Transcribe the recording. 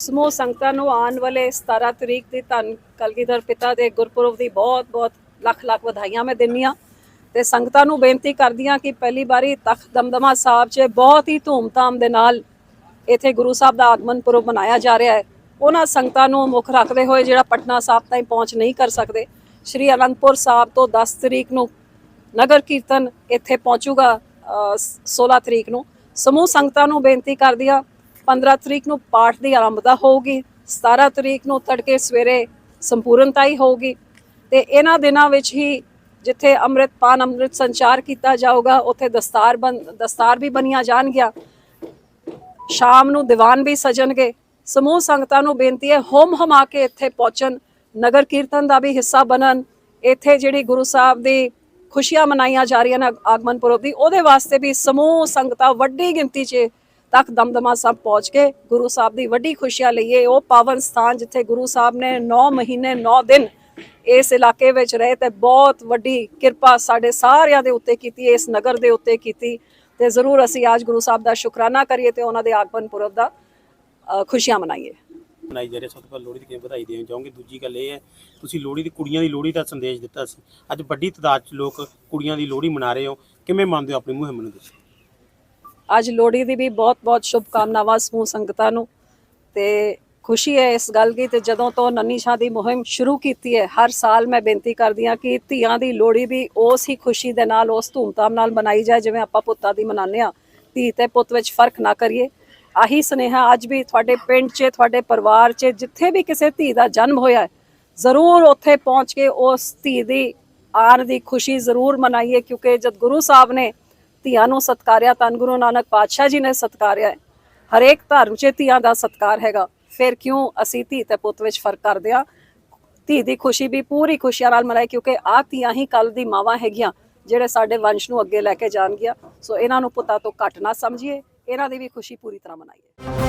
ਸਮੂਹ ਸੰਗਤਾਂ ਨੂੰ ਆਉਣ ਵਾਲੇ 17 ਤਰੀਕ ਦੀ ਧੰਨ ਕਲਗੀਧਰ ਪਿਤਾ ਦੇ ਗੁਰਪੁਰਬ ਦੀ ਬਹੁਤ-ਬਹੁਤ ਲੱਖ ਲੱਖ ਵਧਾਈਆਂ ਮੈਂ ਦਿੰਨੀ ਆ ਤੇ ਸੰਗਤਾਂ ਨੂੰ ਬੇਨਤੀ ਕਰਦੀ ਹਾਂ ਕਿ ਪਹਿਲੀ ਵਾਰੀ ਤਖਤ ਦਮਦਮਾ ਸਾਹਿਬ 'ਚ ਬਹੁਤ ਹੀ ਧੂਮਧਾਮ ਦੇ ਨਾਲ ਇੱਥੇ ਗੁਰੂ ਸਾਹਿਬ ਦਾ ਆਗਮਨ ਪੁਰਬ ਮਨਾਇਆ ਜਾ ਰਿਹਾ ਹੈ। ਉਹਨਾਂ ਸੰਗਤਾਂ ਨੂੰ ਮੁੱਖ ਰੱਖਦੇ ਹੋਏ ਜਿਹੜਾ ਪਟਨਾ ਸਾਹਿਬ ਤਾਈਂ ਪਹੁੰਚ ਨਹੀਂ ਕਰ ਸਕਦੇ ਸ਼੍ਰੀ ਅਨੰਦਪੁਰ ਸਾਹਿਬ ਤੋਂ 10 ਤਰੀਕ ਨੂੰ ਨਗਰ ਕੀਰਤਨ ਇੱਥੇ ਪਹੁੰਚੂਗਾ ਅ, 16 ਤਰੀਕ ਨੂੰ। ਸਮੂਹ ਸੰਗਤਾਂ ਨੂੰ ਬੇਨਤੀ ਕਰਦੀ ਹਾਂ 15 ਤਰੀਕ ਨੂੰ ਪਾਠ ਦੀ ਆਰੰਭਤਾ ਹੋਊਗੀ 17 ਤਰੀਕ ਨੂੰ ਤੜਕੇ ਸਵੇਰੇ ਸੰਪੂਰਨਤਾ ਹੀ ਹੋਊਗੀ ਤੇ ਇਹਨਾਂ ਦਿਨਾਂ ਵਿੱਚ ਹੀ ਜਿੱਥੇ ਅੰਮ੍ਰਿਤਪਾਨ ਅੰਮ੍ਰਿਤ ਸੰਚਾਰ ਕੀਤਾ ਜਾਊਗਾ, ਉੱਥੇ ਦਸਤਾਰ ਬਨ ਦਸਤਾਰ ਵੀ ਬਣੀਆਂ ਜਾਣਗੀਆਂ। ਸ਼ਾਮ ਨੂੰ ਦੀਵਾਨ ਵੀ ਸਜਣਗੇ। ਸਮੂਹ ਸੰਗਤਾਂ ਨੂੰ ਬੇਨਤੀ ਹੈ, ਹੋਮ ਹਮਾ ਕੇ ਇੱਥੇ ਪਹੁੰਚਣ, ਨਗਰ ਕੀਰਤਨ ਦਾ ਵੀ ਹਿੱਸਾ ਬਣਨ। ਇੱਥੇ ਜਿਹੜੀ ਗੁਰੂ ਸਾਹਿਬ ਦੀ ਖੁਸ਼ੀਆਂ ਮਨਾਈਆਂ ਜਾ ਰਹੀਆਂ ਨੇ ਆਗਮਨ ਪੁਰਬ ਦੀ, ਉਹਦੇ ਵਾਸਤੇ ਵੀ ਸਮੂਹ ਸੰਗਤਾਂ ਵੱਡੀ ਗਿਣਤੀ 'ਚ ਤੱਕ ਦਮਦਮਾ ਸਾਹਿਬ ਪਹੁੰਚ ਕੇ ਗੁਰੂ ਸਾਹਿਬ ਦੀ ਵੱਡੀ ਖੁਸ਼ੀਆਂ ਲਈਏ ਉਹ ਪਾਵਨ ਸਥਾਨ ਜਿੱਥੇ ਗੁਰੂ ਸਾਹਿਬ ਨੇ 9 ਮਹੀਨੇ 9 ਦਿਨ ਇਸ ਇਲਾਕੇ ਵਿੱਚ ਰਹੇ ਤੇ ਬਹੁਤ ਵੱਡੀ ਕਿਰਪਾ ਸਾਡੇ ਸਾਰਿਆਂ ਦੇ ਉੱਤੇ ਕੀਤੀ, ਇਸ ਨਗਰ ਦੇ ਉੱਤੇ ਕੀਤੀ ਤੇ ਜ਼ਰੂਰ ਅਸੀਂ ਅੱਜ ਗੁਰੂ ਸਾਹਿਬ ਦਾ ਸ਼ੁਕਰਾਨਾ ਕਰੀਏ ਤੇ ਉਹਨਾਂ ਦੇ ਆਗਮਨ ਪੁਰਬ ਦਾ ਖੁਸ਼ੀਆਂ ਮਨਾਈਏ। ਮਨਾਈ ਜਾ ਰਹੀ ਸਭ ਤੋਂ ਪਹਿਲਾਂ ਲੋਹੜੀ ਦੀ ਕਿਵੇਂ ਵਧਾਈ ਦੇਣੀ ਚਾਹੋਗੇ? ਦੂਜੀ ਗੱਲ ਇਹ ਹੈ, ਤੁਸੀਂ ਲੋਹੜੀ ਦੀ ਕੁੜੀਆਂ ਦੀ ਲੋਹੜੀ ਦਾ ਸੰਦੇਸ਼ ਦਿੱਤਾ ਸੀ। ਅੱਜ ਵੱਡੀ ਤਾਦਾਦ 'ਚ ਲੋਕ ਕੁੜੀਆਂ ਦੀ ਲੋਹੜੀ ਮਨਾ ਰਹੇ ਹੋ। ਕਿਵੇਂ ਮੰਨਦੇ ਹੋ ਆਪਣੀ ਮੁਹਿੰਮ ਨੂੰ ਤੁਸੀਂ? ਅੱਜ ਲੋਹੜੀ ਦੀ ਵੀ ਬਹੁਤ-ਬਹੁਤ ਸ਼ੁਭ ਕਾਮਨਾਵਾਂ ਸਮੂਹ ਸੰਗਤਾਂ ਨੂੰ ਤੇ ਖੁਸ਼ੀ ਹੈ ਇਸ ਗੱਲ ਦੀ ਤੇ ਜਦੋਂ ਤੋਂ ਨੰਨੀ ਸ਼ਾਹ ਦੀ ਮੁਹਿੰਮ ਸ਼ੁਰੂ ਕੀਤੀ ਹੈ, ਹਰ ਸਾਲ ਮੈਂ ਬੇਨਤੀ ਕਰਦੀ ਹਾਂ ਕਿ ਧੀਆਂ ਦੀ ਲੋਹੜੀ ਵੀ ਉਸ ਹੀ ਖੁਸ਼ੀ ਦੇ ਨਾਲ, ਉਸ ਧੂਮਧਾਮ ਨਾਲ ਮਨਾਈ ਜਾਏ ਜਿਵੇਂ ਆਪਾਂ ਪੁੱਤਾਂ ਦੀ ਮਨਾਉਂਦੇ ਹਾਂ। ਧੀ ਤੇ ਪੁੱਤ ਵਿੱਚ ਫ਼ਰਕ ਨਾ ਕਰੀਏ। ਆਹੀ ਸੁਨੇਹਾ ਅੱਜ ਵੀ ਤੁਹਾਡੇ ਪਿੰਡ 'ਚ, ਤੁਹਾਡੇ ਪਰਿਵਾਰ 'ਚ, ਜਿੱਥੇ ਵੀ ਕਿਸੇ ਧੀ ਦਾ ਜਨਮ ਹੋਇਆ ਹੈ, ਜ਼ਰੂਰ ਉੱਥੇ ਪਹੁੰਚ ਕੇ ਉਸ ਧੀ ਦੀ ਆਣ ਦੀ ਖੁਸ਼ੀ ਜ਼ਰੂਰ ਮਨਾਈਏ ਕਿਉਂਕਿ ਜਦ ਗੁਰੂ ਸਾਹਿਬ ਨੇ ਧੀਆਂ ਨੂੰ ਸਤਕਾਰਿਆ ਤਨ ਗੁਰੂ ਨਾਨਕ ਪਾਤਸ਼ਾਹ ਜੀ ਨੇ ਸਤਕਾਰਿਆ ਹੈ। ਹਰੇਕ ਧਰਮ 'ਚ ਧੀਆਂ ਦਾ ਸਤਕਾਰ ਹੈਗਾ। ਫਿਰ ਕਿਉਂ ਅਸੀਂ ਧੀ ਤੇ ਪੁੱਤ ਵਿੱਚ ਫ਼ਰਕ ਕਰਦੇ ਆ ਧੀ ਦੀ ਖੁਸ਼ੀ ਵੀ ਪੂਰੀ ਖੁਸ਼ੀਆਂ ਨਾਲ ਮਨਾਈ, ਕਿਉਂਕਿ ਆ ਧੀਆਂ ਹੀ ਕੱਲ ਦੀ ਮਾਵਾਂ ਹੈਗੀਆਂ, ਜਿਹੜੇ ਸਾਡੇ ਵੰਸ਼ ਨੂੰ ਅੱਗੇ ਲੈ ਕੇ ਜਾਣਗੀਆਂ। ਸੋ ਇਹਨਾਂ ਨੂੰ ਪੁੱਤਾਂ ਤੋਂ ਘੱਟ ਨਾ ਸਮਝੀਏ। ਇਹਨਾਂ ਦੀ ਵੀ ਖੁਸ਼ੀ ਪੂਰੀ ਤਰ੍ਹਾਂ ਮਨਾਈਏ।